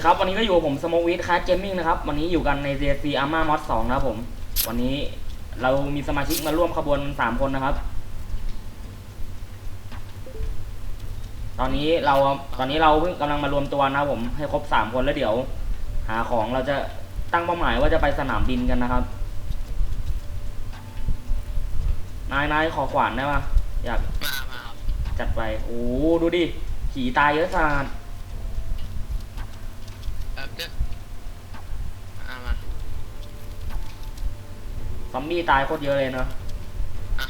วัสดีครับ วันนี้ก็อยู่กับผมสโมวิทคาร์เกมมิ่งนะครับ วันนี้อยู่กันใน DSC Arma Mod 2นะครับผม วันนี้เรามีสมาชิกมาร่วมขบวน 3 คนนะครับ ตอนนี้เราตอนนี้เราเพิ่งกำลังมารวมตัวนะผมให้ครบ 3 คนแล้วเดี๋ยว หาของเราจะตั้งเป้าหมายว่าจะไปสนามบินกันนะครับ นายนายขอขวานได้ปะอยากจับจัดไป โอ้ดูดิขี่ตายเยอะสาด เออเด้ออ่ามา ซอมบี้ตายโคตรเยอะเลยเนอะอะ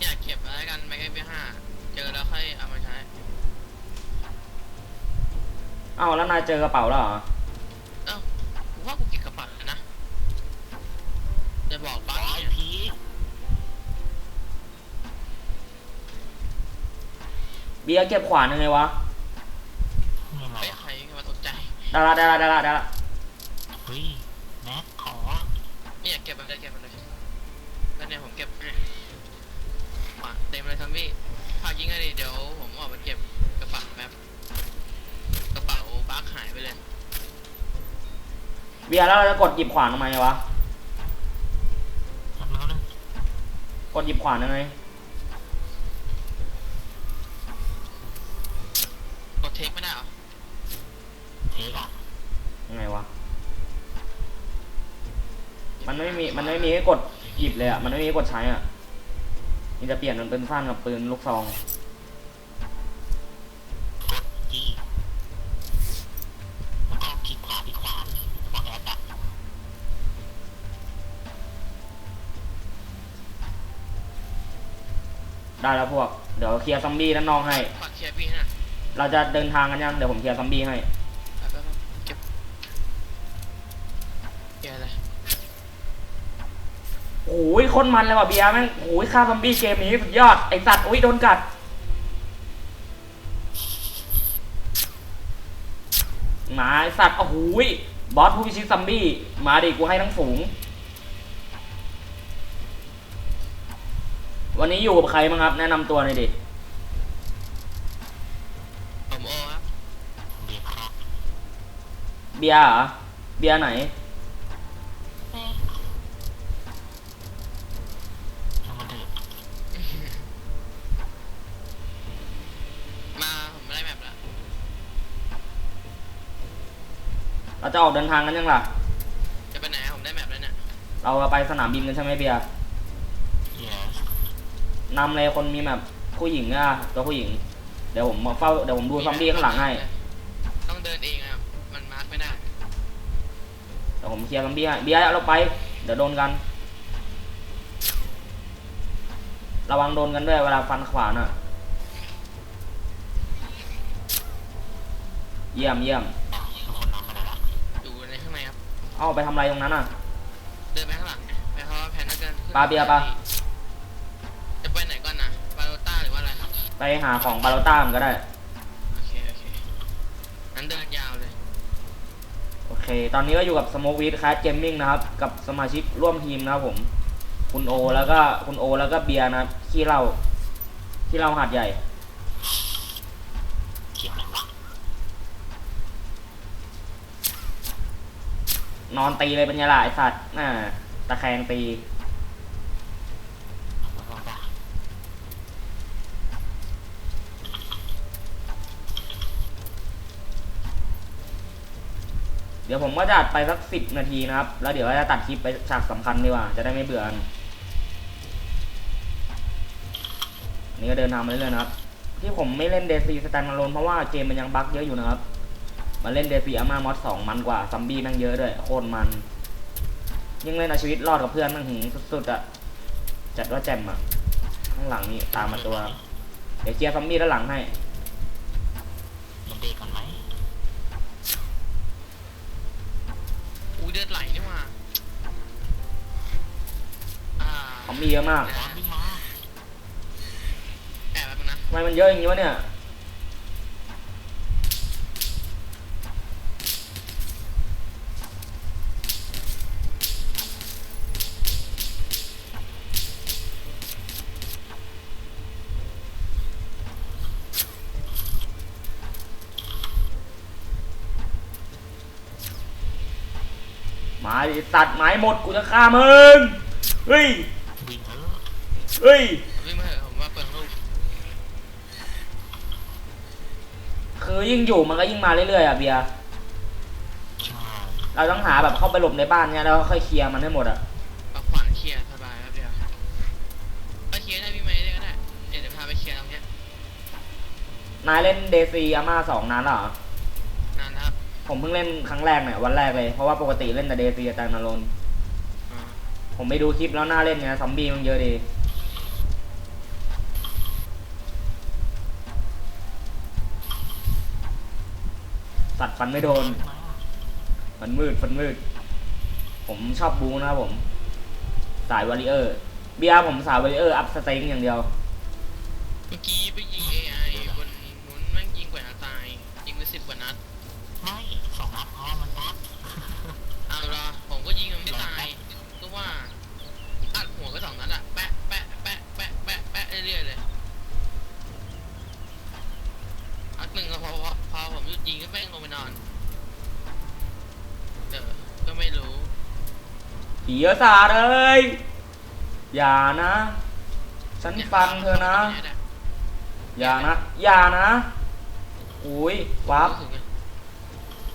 อยากเก็บไว้แล้วกันไม่ใช่ไม่ห้าเจอแล้วค่อยเอามาใช้เอ้าแล้วนายเจอกระเป๋าแล้วเหรอเอ้ากูว่ากูเก็บกระเป๋าแล้วนะจะบอกบ้าไอ้เนี่ยผีเบียร์เก็บขวานยังไงวะนี่อะไรไม่อะใครมาตกใจได้ละได้ละได้ละได้ละเฮ้ยแม็กขอ ไม่อยากเก็บมันเลยเก็บมันเลยแล้วเนี่ยผมเก็บให้มาเต็มเลยทัมบี้พายิงให้ดิเดี๋ยวผมออกไปเก็บกระเป๋าแป๊บกระเป๋าบักหายไปเลย เบียร์แล้วเราจะกดหยิบขวานทำไมวะแป๊บนึงนึงกดหยิบขวานยังไง กดเทคไม่ได้เหรอเทคอะยังไงวะ มันไม่มี มันไม่มีให้กดหยิบเลยอะ มันไม่มีให้กดใช้อะนี่จะเปลี่ยนมันเป็นสั้นกับปืนลูกซอง กดจี้แล้วก็คลิกขวาที่ขวานบอกแอดอะ ได้แล้วพวก เดี๋ยวเคลียร์ซอมบี้ด้านนอกให้ฝากเคลียร์พี่นะเราจะเดินทางกันยัง เดี๋ยวผมเคลียร์ซอมบี้ให้ไปไปไปเก็บเคลียร์เลยโอ้ยโคนมันเลยว่ะเบียร์แม่งโอ้ยฆ่าซอมบี้เกมนี้สุดยอด ไอสัตว์อุ้ยโดนกัด หมาไอสัตว์โอ้โหยบอสผู้พิชิตซอมบี้ มาดิกูให้ทั้งฝูง วันนี้อยู่กับใครบ้างครับ แนะนำตัวหน่อยดิ ผมโอครับเบียร์ครับเบียร์เหรอ เบียร์ไหนช่างมันเถอะมาผมไม่ได้แมปแล้วเราจะออกเดินทางกันยังล่ะ จะไปไหนผมได้แมปแล้วเนี่ยเราไปสนามบินกันใช่ไหมเบียร์เยส นำเลยคนมีแบบผู้หญิงอะตัวผู้หญิง เดี๋ยวผมมาเฝ้าเดี๋ยวผมดูซอมบี้ข้างหลังให้ต้องเดินเองครับ มันมาร์กไม่ได้เดี๋ยวผมเคลียร์ซอมบี้ให้เบียร์เอาเราไป เดี๋ยวโดนกัน ระวังโดนกันด้วยเวลาฟันขวานอะเยี่ยมเยี่ยมอะทุกคนนำมาได้ละอยู่ในข้างในครับ เอาไปทำอะไรตรงนั้นอะเดินไปข้างหลังไงไปเพราะว่าแผนนักเดินขึ้นปาเบียร์ปะจ ไรครับไปหาของบาโลต้ามันก็ได้ โอเค โอเคงั้นเดินยาวเลย โอเค ตอนนี้ก็อยู่กับสโมกวีดค a สเกมมิ่งนะครับ กับสมาชิกร่วมทีมนะครับผม คุณโอแล้วก็คุณโอแล้วก็เบียร์นะครับขี้เหล้าขี้เหล้าหัดใหญ่เขียวไหนวะนอนตีเลยเป็นไงล่ะไอสัตว์น่ะตะแคงตี แล้วก็ได้ เดี๋ยวผมก็จะอัดไปสักสิบนาทีนะครับ แล้วเดี๋ยวจะตัดคลิปไปฉากสำคัญดีกว่า จะได้ไม่เบื่อกันนี่ก็เดินทางมาเรื่อยๆนะครับ ที่ผมไม่เล่นเดซีสแตนด์ a ลนเพราะว่าเกมมันยังบั๊กเยอะอยู่นะครับ มาเล่นเดซีอาม่ามอสสองมันกว่าซัมบี้แม่งเยอะด้วยโคตรมัน ยิ่งเล่นเอาชีวิตรอดกับเพื่อนแม่งหึงสุดๆอะจัดว่าแจ่มอะข้างหลังนี่ตามมาตัว เดี๋ยวเคลียร์ซัมบี้ด้านหลังให้ มีเยอะมากทำไมมันเยอะอย่างนี้วะเนี่ย มาดิตัดไม้หมดกูจะฆ่ามึง เฮ้ย เฮ้ย วิ่งมาเถอะผมว่าเปิดลูกคือยิ่งอยู่มันก็ยิ่งมาเรื่อยๆอะเบียร์ใช่เราต้องหาแบบเข้าไปหลบในบ้านเนี่ยแล้วค่อยเคลียร์มันให้หมดอะเอาขวานเคลียร์สบายครับเดียวไปเคลียร์ได้พี่ไหมได้ก็ได้เดี๋ยวเดี๋ยวพาไปเคลียร์ตรงเนี้ยนายเล่นเดซีอาม่าสองนานแล้วเหรอ นานแล้วครับผมเพิ่งเล่นครั้งแรกเนี่ยวันแรกเลย เพราะว่าปกติเล่นแต่เดซีแต่นาโลนอ่าผมไปดูคลิปแล้วน่าเล่นไงซอมบี้มันเยอะดี ตว์ฟันไม่โดนมาฟันมืด ฟันมืด ผมชอบบูนะครับผม สายวอริเออร์ เบียร์ผมสายวอริเออร์ อัพสเต็งอย่างเดียว เมื่อกี้ไปยิง AI บนนู้นแม่งยิงกว่านัดตาย ยิงไปสิบกว่านัด ไม่สองนัดพอมันนัดเอาละผมก็ยิงมันไม่ตาย ก็ว่าอัดหัวก็สองนัดอะแปะแปะแปะแปะแปะแปะเรื่อยๆเลยอัดหนึ่งก็พอพอพ อผมหยุดยิงก็แม่งลงไปนอนเออก็ไม่รู้ผีเยอะสาดเลยอย่านะ ฉันฟังเธอนะ อย่านะ อย่านะอุ้ยวับรู้สึกไง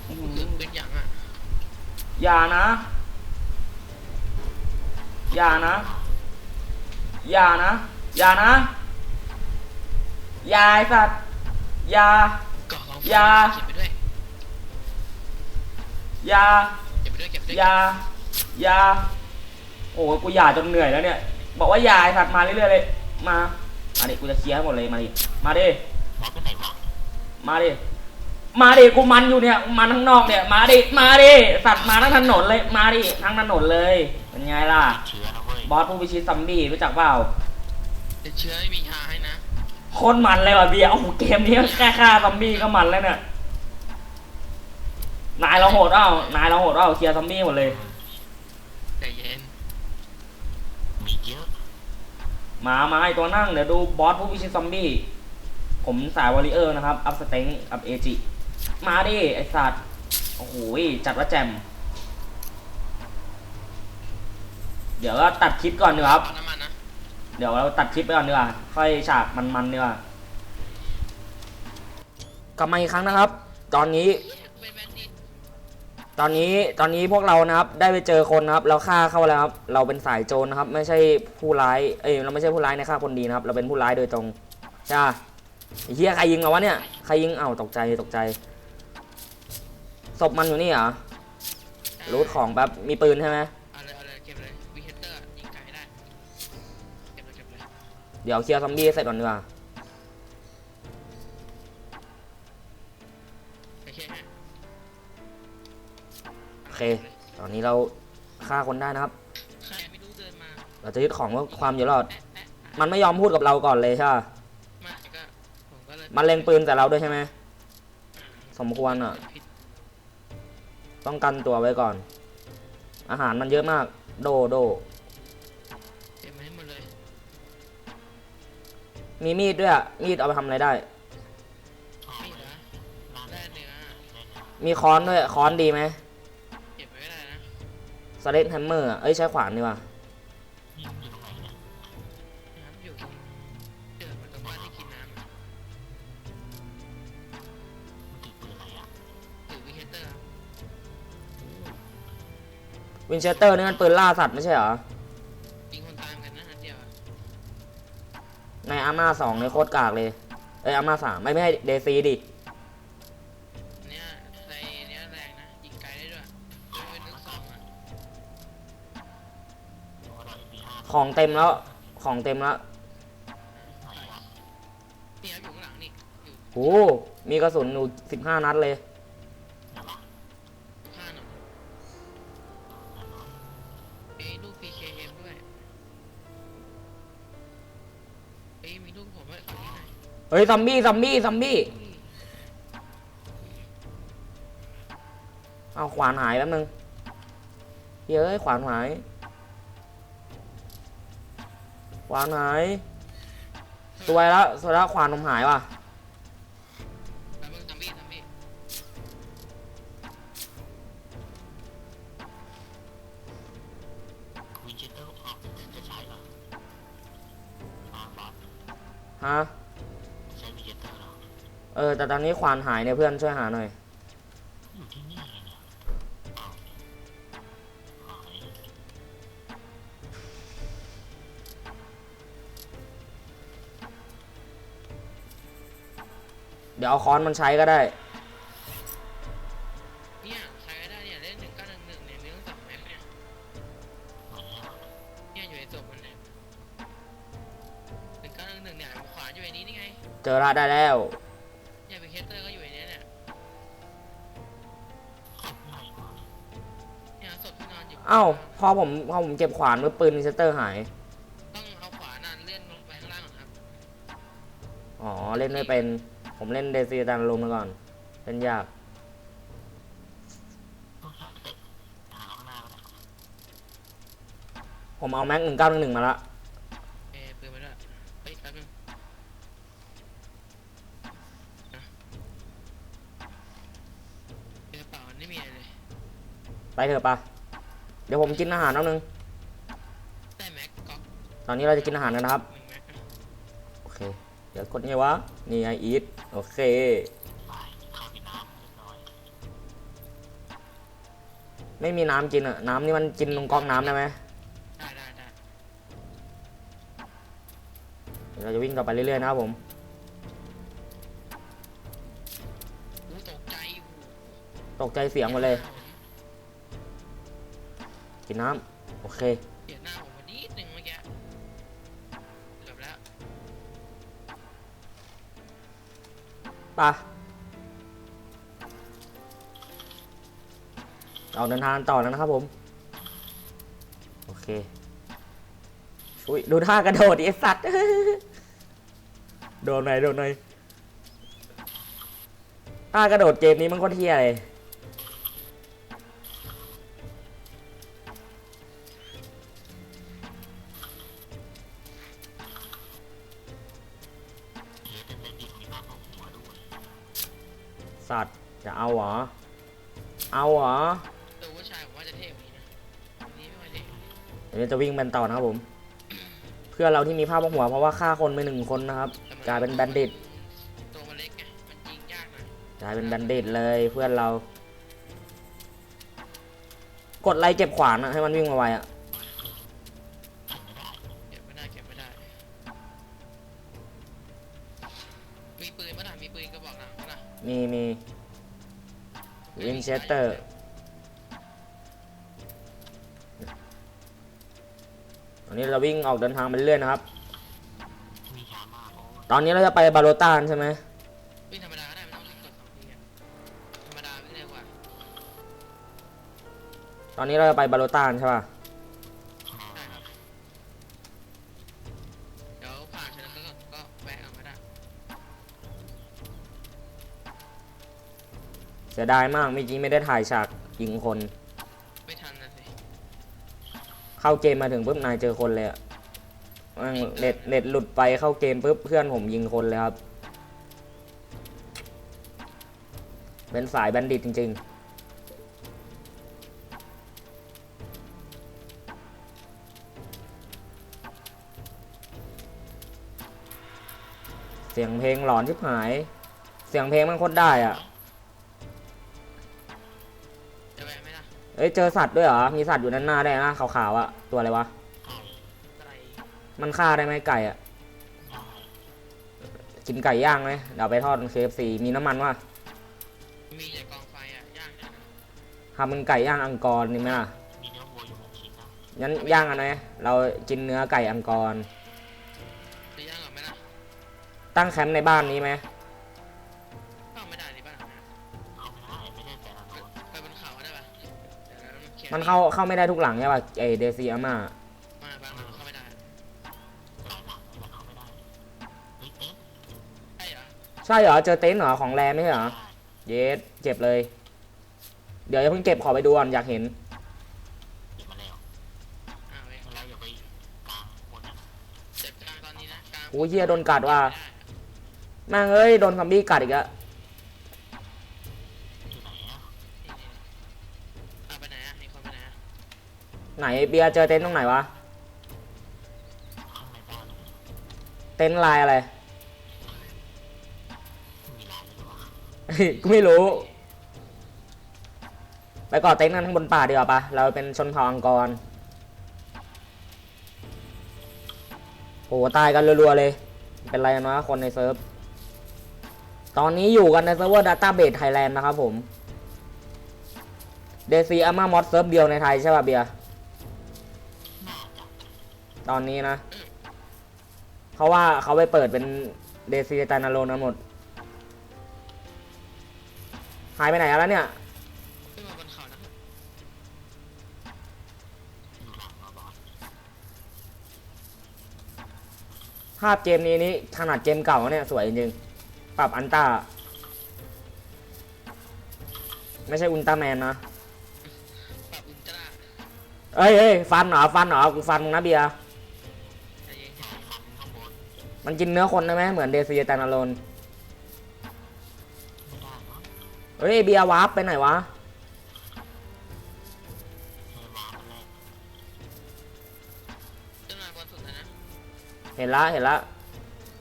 อื้อรู้หืสึอกเป็นอย่างอะอย่านะ อย่านะ อย่านะ อย่านะ อย่าไอ้สัตว์อย่า ก่อลองอย่า เก็บไปด้วยอย่าเก็บไปด้วยเก็บไปด้วยอยาอยา โอ้ยกูหย่าจนเหนื่อยแล้วเนี่ย บอกว่าอยาไอ้สัตว์มาเรื่อยๆเลย มา มาดิ กูจะเคลียร์ให้หมดเลย มาดิ มาดิบอสไปไหนวะมาดิ มาดิ กูมันอยู่เนี่ย มันข้างนอกเนี่ย มาดิ มาดิ สัตว์มาทั้งถนนเลย มาดิ ทั้งถนนเลย เป็นไงล่ะ ติดเชื้อนะเว้ยบอสผู้พิชิตซัมบี้รู้จักเปล่าเดี๋ยวเชื้อไม่มียาให้นะ โคตรมันเลยว่ะเบียร์โอ้โหเกมนี้แค่ฆ่าซัมบี้ก็มันแล้วเนี่ย นายเราโหดเปล่านายเราโหดเปล่าเคลียร์ซัมบี้หมดเลย ใจเย็น มีเยอะมามาไอตัวนั่ง เดี๋ยวดูบอสผู้พิชิตซอมบี้ ผมสายวอริเออร์นะครับ อัพสเต็งอัพเอจิ มาดิ ไอสัตว์ โอ้โหจัดว่าแจม เดี๋ยวก็ตัดคลิปก่อนดีกว่าครับ เอาน้ำมันนะ เดี๋ยวเราตัดคลิปไปก่อนดีกว่าค่อยฉากมันๆดีกว่ากลับมาอีกครั้งนะครับ ตอนนี้เป็นแบนดิตตอนนี้ตอนนี้พวกเรานะครับ ได้ไปเจอคนนะครับ เราฆ่าเข้าแล้วครับ เราเป็นสายโจรนะครับ ไม่ใช่ผู้ร้ายเอ้ยเราไม่ใช่ผู้ร้ายในฆ่าคนดีนะครับ เราเป็นผู้ร้ายโดยตรงใช่ปะไอ้เฮียใครยิงเราวะเนี่ยใครยิงเอ้าตกใจตกใจศพมันอยู่นี่เหรอรูทของแบบมีปืนใช่ไหม เดี๋ยวเคลียร์ซอมบี้ให้เสร็จก่อนดีกว่าโอเคฮะโอเค ตอนนี้เราฆ่าคนได้นะครับ ใครไม่รู้เดินมาเราจะยึดของเพื่อความอยู่รอด แอะแอะอะมันไม่ยอมพูดกับเราก่อนเลยใช่ปะมาก็ผมก็เลยมันเล็งปืนแต่เราด้วยใช่ไหมสมควรอะ ผิดต้องกันตัวไว้ก่อน อาหารมันเยอะมาก โดโด มีมีดด้วยอะมีดเอาไปทำอะไรได้อ๋อไม่เหรอร้านได้ได้เนื้อมีค้อนด้วยค้อนดีไหมเก็บไว้ก็ได้นะสเลตแฮมเมอร์เอ้ยใช้ขวานดีกว่านี่มันอยู่ตรงไหนเนี่ยน้ำอยู่ตรงเดินมาตรงบ้านที่กินน้ำอะมันติดปืนอะไรอะถือวีเฮเตอร์ครับวินเชสเตอร์นี่มันปืนล่าสัตว์ไม่ใช่เหรอ อาม่าสองในโคตรกากเลย เอ้ยอาม่าสามไม่ไม่ให้เดซีดิ เนี้ยในเนี้ยแรงนะยิงไกลได้ด้วยเอ้ยนึกสองอะของเต็มแล้ว ของเต็มแล้วไหนวะนี่ครับอยู่ข้างหลังนี่อยู่โหมีกระสุนอยู่สิบห้านัดเลย ฮ้ยซัมบี้ซัมบี้ซัมบี้เอาขวานหายแล้วนึงเย้ยขวานหาย ขวานหายสวยแล้วสวยแล้วขวานผมหายว่ะฮะ เออแต่ตอนนี้ควานหายเนี่ยเพื่อนช่วยหาหน่อยอยู่ที่นี่ไงเนี่ยอ้าวหายเดี๋ยวเอาค้อนมันใช้ก็ได้ เนี่ยใครก็ได้เนี่ยเล่นหนึ่งเก้าหนึ่งหนึ่งเนี่ยมีตั้งสองแม็กเนี่ยไหนอะเนี่ยอยู่ในศพมันเนี่ยหนึ่งเก้าหนึ่งหนึ่งเนี่ยขวาอยู่ในนี้นี่ไง เจอละได้แล้ว เอ้าพอผมพอผมเก็บขวานมือปืนรีเซตเตอร์หาย ต้องเอาขวานานเลื่อนลงไปข้างล่างก่อนครับอ๋อ เล่นไม่เป็น ผมเล่นเดซีตานลมมาก่อนเล่นยากต้องหาเตะหาข้างหน้าก็ได้ผมเอาแม็กหนึ่งเก้าหนึ่งมาละ เอปืนมาด้วยเฮ้ยแป๊บนึงนะในกระเป๋ามันไม่มีอะไรเลยไปเถอะปะ เดี๋ยวผมกินอาหารแล้วนึง ได้แม็กก๊อกตอนนี้เราจะกินอาหารกันนะครับ หนึ่งแม็กนะโอเค เดี๋ยวกดไงวะ นี่ไออีทโอเคไปเข้าไปน้ำเรียบร้อยไม่มีน้ำกินอะน้ำนี่มันกินตรงก๊อกน้ำได้ไหมได้ได้ได้เดี๋ยวเราจะวิ่งต่อไปเรื่อยๆนะครับผม อู้ตกใจอู้ตกใจเสียงหมดเลย กินน้ำโอเคเปลี่ยนหน้าผมมานิดนึงเมื่อกี้เกือบแล้วปะออกเดินทางต่อแล้วนะครับผม โอเคอุ้ยดูท่ากระโดดดิไอสัตว์ โดนไหนอยโดนไหนอยท่ากระโดดเกมนี้มันก็เที่ยเลย วิ่งเป็นต่อนะครับผม เพื่อนเราที่มีภาพบนหัวเพราะว่าฆ่าคนไปหนึ่งคนนะครับกลายเป็นแบนดิตตัวมันเล็กไงมันยิงยากหน่อยกลายเป็นแบนดิตเลยเพื่อนเรา กดไล่เก็บขวานอะให้มันวิ่งมาไวอะเก็บไม่ได้เก็บไม่ได้มีปืนปะล่ะมีปืนกระบอกหลังปะล่ะมีมีวินเชสเตอร์ นนี้เราวิ่งออกเดินทางไปเรื่อยๆนะครับมียามากโอ้ยตอนนี้เราจะไปบาโลตานใช่ไหมวิ่งธรรมดาก็ได้ไม่ต้องรีบกดสองทีอะธรรมดาวิ่งเร็วกว่าตอนนี้เราจะไปบาโลตานใช่ป่ะใช่ได้ครับเดี๋ยวผ่านชนะก็ก็แวะเอาก็ได้เสียดายมากเมื่อกี้ไม่ได้ถ่ายฉากยิงคนไม่ทันนะสิ เข้าเกมมาถึงปุ๊บนายเจอคนเลยอะเน็ตเน็ตหลุดไปเข้าเกมปุ๊บเพื่อนผมยิงคนเลยครับ เป็นสายแบนดิตจริง ๆเสียงเพลงหลอนชิบหาย เสียงเพลงมันโคตรได้อะ เอ้ยเจอสัตว์ด้วยเหรอ มีสัตว์อยู่ด้านหน้าได้วยนะขาวๆอะตัวอะไรวะไก่อะไรมันฆ่าได้ไหมไก่อะได้กินไก่ย่างไหมเดี๋ยวเอาไปทอดเคฟซีมีน้ำมันวะมีแต่กองไฟอะย่างเนี่ยนะทำเป็นไก่ย่างอังกอร์นี่ไหมล่ะมีเนื้อวัวอยู่หกชิ้นนะงั้นย่างอันไหนเรากินเนื้อไก่อังกอร์จะย่างก่อนไหมล่ะตั้งแคมป์ในบ้านนี้ไหม มันเข้าเข้าไม่ได้ทุกหลังใช่ป่ะไอเดซีอาม่ามาบางหลังเข้าไม่ได้หลายหลังเลยเข้าไม่ได้เฮ้ยเอ๊ะใช่เหรอใช่เหรอเจอเต็นท์เหรอของแรไม่ใช่เหรอได้เยสเจ็บเลย เดี๋ยวอย่าเพิ่งเก็บขอไปดูก่อนอยากเห็นเก็บมาแล้วอ้าวเว้ยแล้วอย่าไปกลางบนนั้นนะเจ็บกลางตอนนี้นะกลางโอ้ยเหี้ยโดนกัดว่ะไม่ได้แม่งเอ้ยโดนซอมบี้กัดอีกแล้ว ไหนเบียเจอเต็นท์ตรงไหนวะเต็นท์ลายอะไรกูไม่รู้ ไปก่อเต็นท์กันข้างบนป่าดีกว่าปะเราเป็นชนเผ่าอังกอรโหตายกันรัวๆเลย เป็นไรนะคนในเซิร์ฟ ตอนนี้อยู่กันในเซิร์ฟเวอร์ Database Thailand นะครับผม เดซีอาม่ามอดเซิร์ฟเดียวในไทยใช่ป่ะเบียร์ ตอนนี้นะ เพราะว่าเขาไปเปิดเป็นเดซีตานาโลนะหมด หายไปไหนแล้วเนี่ยขึ้นมาบนเขานะครับอยู่หลังเราบอสภาพเกมนี้นี่ขนาดเกมเก่าเนี่ยสวยจริงๆปรับอันต้าไม่ใช่อุลตร้าแมนนะ ปรับอุลตร้า เอ้ยเอ้ยฟันเหรอฟันเหรอกูฟันมึงนะเบียร์ มันกินเนื้อคนได้ไหมเหมือนเดซีตานาโลนไม่ได้มั้งเฮ้ยเบียร์วาร์ปไปไหนวะเธอมาคนแรกขึ้นมาบนสุดเลยนะเห็นละเห็นละ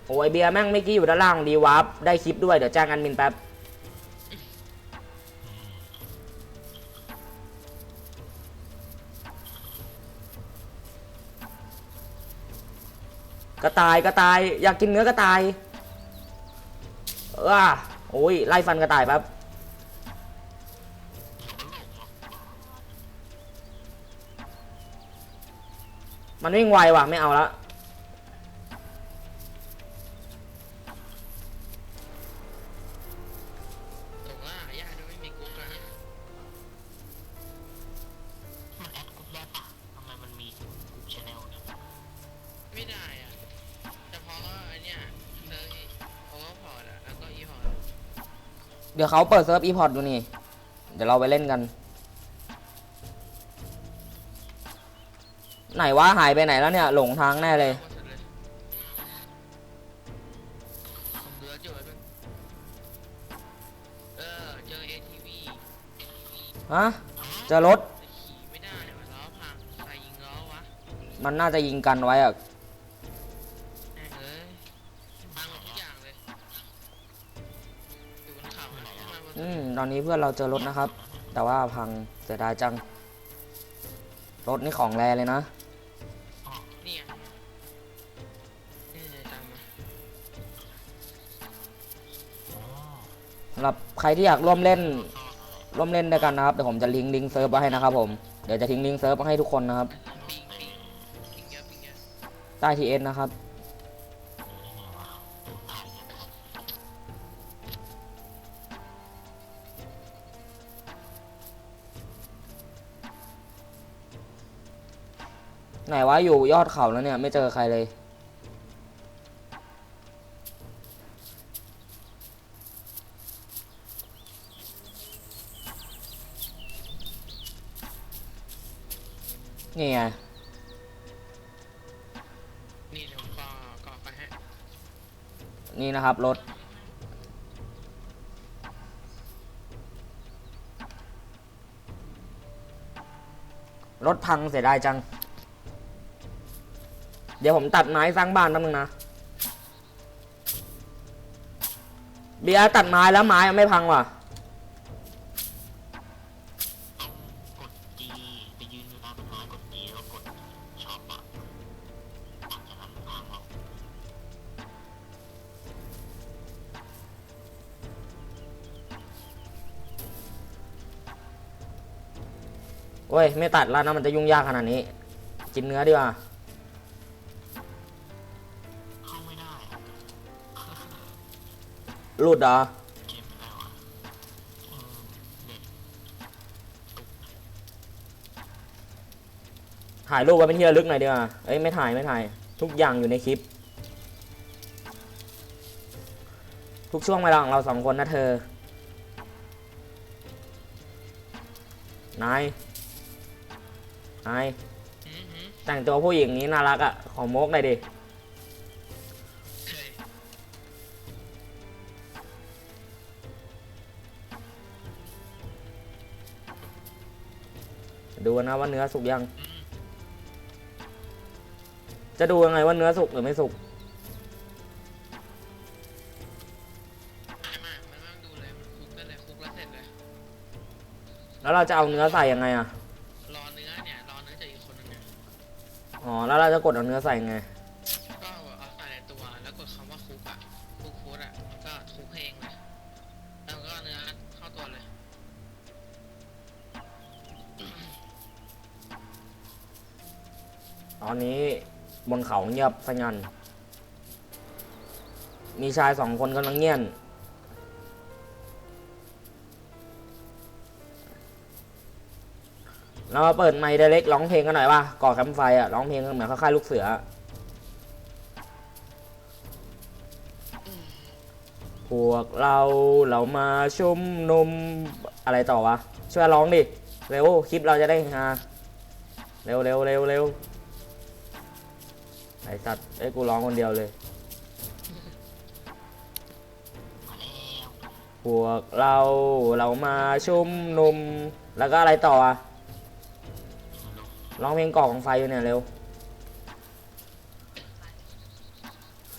โอ้ยเบียร์แม่งเมื่อกี้อยู่ด้านล่างดีวาร์ปได้คลิปด้วยเดี๋ยวแจ้งกันมินแป๊บ กระต่ายกระต่าย อยากกินเนื้อกระต่ายเออโอ้ยไล่ฟันกระต่ายครับมันวิ่งไวว่ะไม่เอาละ เดี๋ยวเขาเปิดเซิร์ฟอีพอร์ตดูนี่ เดี๋ยวเราไปเล่นกัน ไหนวะหายไปไหนแล้วเนี่ย หลงทางแน่เลยหมดเลยผมดูแล้วจุดไว้ด้วยเออเจอ ATV ฮะ เจะรถ แต่ขี่ไม่ได้ว่ะล้อพังใครยิงล้อวะ มันน่าจะยิงกันไว้อะ ตอนนี้เพื่อนเราเจอรถนะครับ แต่ว่าพังเสียดายจัง รถนี่ของแรเลยนะเนี่ยนี่เลยตามมาอ๋อสำหรับใครที่อยากร่วมเล่นเข้าอะไรร่วมเล่นด้วยกันนะครับเดี๋ยวผมจะลิงก์ลิงก์เซิร์ฟไว้ให้นะครับผมเดี๋ยวจะทิ้งลิงก์เซิร์ฟไว้ให้ทุกคนนะครับ ปิงปิงปิงเยอะปิงเยอะ ใต้ทีเอสนะครับ ไหนวะอยู่ยอดเขาแล้วเนี่ยไม่เจอใครเลย นี่ไงนี่เดี๋ยวก็ก็ไปให้นี่นะครับรถ รถพังเสียดายจัง ดี๋ยวผมตัดไม้สร้างบ้านแป๊บนึงนะเบียร์ตัดไม้แล้วไม้ไม่พังว่ะกด G ไปยืนอยู่หน้าต้นไม้กด G แล้วกดช็อปอะมันจะทำทางเราโอ้ย ไม่ตัดแล้วนะมันจะยุ่งยากขนาดนี้กินเนื้อดีกว่า หลุดเหรอเกมอะไรวะเออเด็ดถ่ายรูปไว้เป็นที่ระลึกหน่อยดีกว่าเอ้ยไม่ถ่ายไม่ถ่าย ทุกอย่างอยู่ในคลิป ทุกช่วงเวลาของเราสองคนนะเธอ นาย นาย อือหือแต่งตัวผู้หญิงนี้น่ารักอะ่ะขอโมกหน่อยดิ นะว่าเนื้อสุกยัง จะดูยังไงว่าเนื้อสุกหรือไม่สุกแล้วเราจะเอาเนื้อใส่ยังไงอะรอเนื้อเนี่ย รอเนื้อจากอีกคนนึงอ๋อ แล้วเราจะกดเอาเนื้อใส่ไง ตอนนี้บนเขาเงียบสงัน มีชายสองคนกำลังเงียน เรามาเปิดไมค์เดเล็กร้องเพลงกันหน่อยป่ะ ก่อแคมป์ไฟอะร้องเพลงเหมือนค่ายลูกเสือพวกเราเรามาชุมนุมอะไรต่อวะ ช่วยร้องดิ เร็ว คลิปเราจะได้ฮาเร็วเร็วเร็วเร็ว ไอสัตว์ไอ้ยกูร้องคนเดียวเลย พวกเราเรามาชุมนุม แล้วก็อะไรต่ออะร้องเพลงก่อของไฟอยู่เนี่ยเร็ว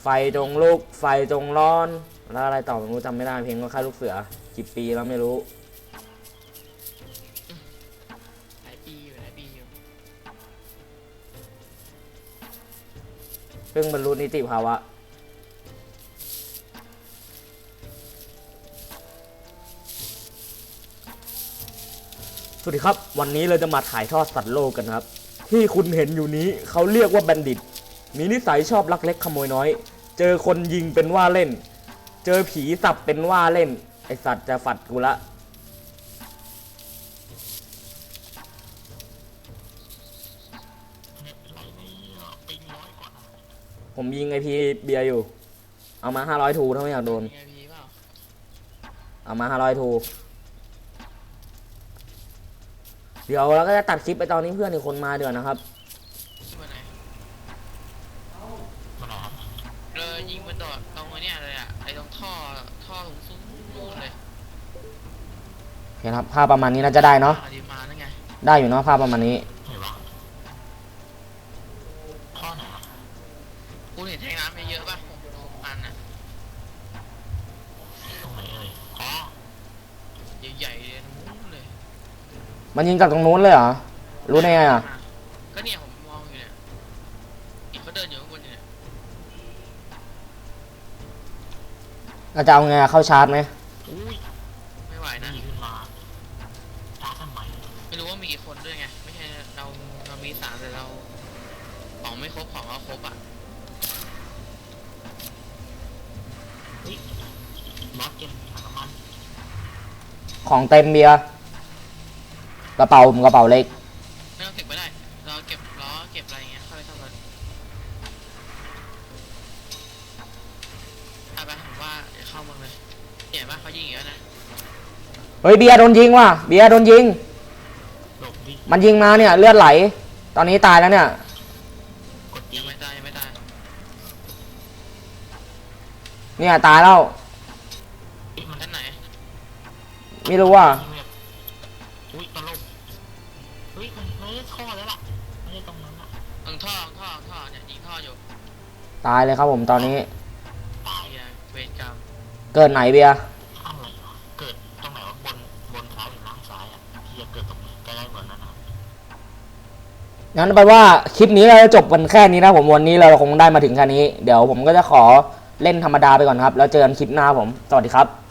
ไฟจงลุกไฟจงร้อน แล้วอะไรต่อไม่รู้จำไม่ได้เพลงก็ค่ายลูกเสือกี่ปีแล้วไม่รู้ เพิ่งบรรลุนิติภาวะ สวัสดีครับ วันนี้เราจะมาถ่ายทอดสัตว์โลกกันครับ ที่คุณเห็นอยู่นี้เขาเรียกว่าแบนดิต มีนิสัยชอบลักเล็กขโมยน้อย เจอคนยิงเป็นว่าเล่น เจอผีสับเป็นว่าเล่น ไอสัตว์จะฝัดกูละ ผมยิงไอพีเบียร์อยู่ เอามา500ทูถ้าไม่อยากโดน มีไงพี่เปล่าเอามา500ทู เดี๋ยวเราก็จะตัดคลิปไปตอนนี้เพื่อนอีกคนมาเดี๋ยวนะครับขึ้นมาไหนมาหนอเลยยิงมันโดดตรงไอ้เนี่ยเลยอะไอ้ตรงท่อท่อสูงสูงนู่นเลยโอเคครับ ภาพประมาณนี้น่าจะได้เนาะอดีมานั่นไง ได้อยู่เนาะภาพประมาณนี้ เห็นปะพ่อไหนอะ กูเห็นแทงน้ำไปเยอะป่ะหกหกอันอะ ตรงไหนเอ่ยอ๋อ ใหญ่ๆเลยนู้นเลย มันยิงจากตรงนู้นเลยเหรอ รู้ได้ไงอะ ก็เนี่ยผมมองอยู่เนี่ยอีกเขาเดินอยู่ข้างบนอยู่เนี่ยเราจะเอาไงอะเข้าชาร์จไหมอุ้ยไม่ไหวนะดีขึ้นมาจ้าทำไมไม่รู้ว่ามีกี่คนด้วยไง ไม่ใช่เราเรามีสามแต่เราของไม่ครบของเราครบอะเฮ้ยบอสเก็บถังน้ำมันของเต็มเบียร์ กระเป๋าผมกระเป๋าเล็กไม่ต้องเก็บไว้ได้ เราเก็บล้อเก็บอะไรอย่างเงี้ยเข้าไปทำรถเอาไปผมว่าเดี๋ยวเข้าเมืองเลยเห็นปะเขายิงอีกแล้วนะเฮ้ยเบียร์โดนยิงว่ะเบียร์โดนยิง หลบดิมันยิงมาเนี่ยเลือดไหล ตอนนี้ตายแล้วเนี่ย กดจียังไม่ตายยังไม่ตายเนี่ยตายแล้ว มันด้านไหนไม่รู้ว่าอุ้ย ท่อแล้วล่ะไม่ได้ตรงนั้นอะตรงท่อตรงท่อตรงท่อเนี่ยยิงท่ออยู่ตายเลยครับผมตอนนี้ ตายเฮียเวรกรรมเกิดไหนเบียร์อะไรวะเกิดตรงไหนวะบนบนซ้ายหรือล่างซ้ายอะที่จะเกิดตรงนี้ใกล้ๆเหมือนนั้นอะงั้นแปลว่าคลิปนี้เราจะจบกันแค่นี้นะผมวันนี้เราคงได้มาถึงแค่นี้ เดี๋ยวผมก็จะขอเล่นธรรมดาไปก่อนครับ แล้วเจอกันคลิปหน้าผม สวัสดีครับ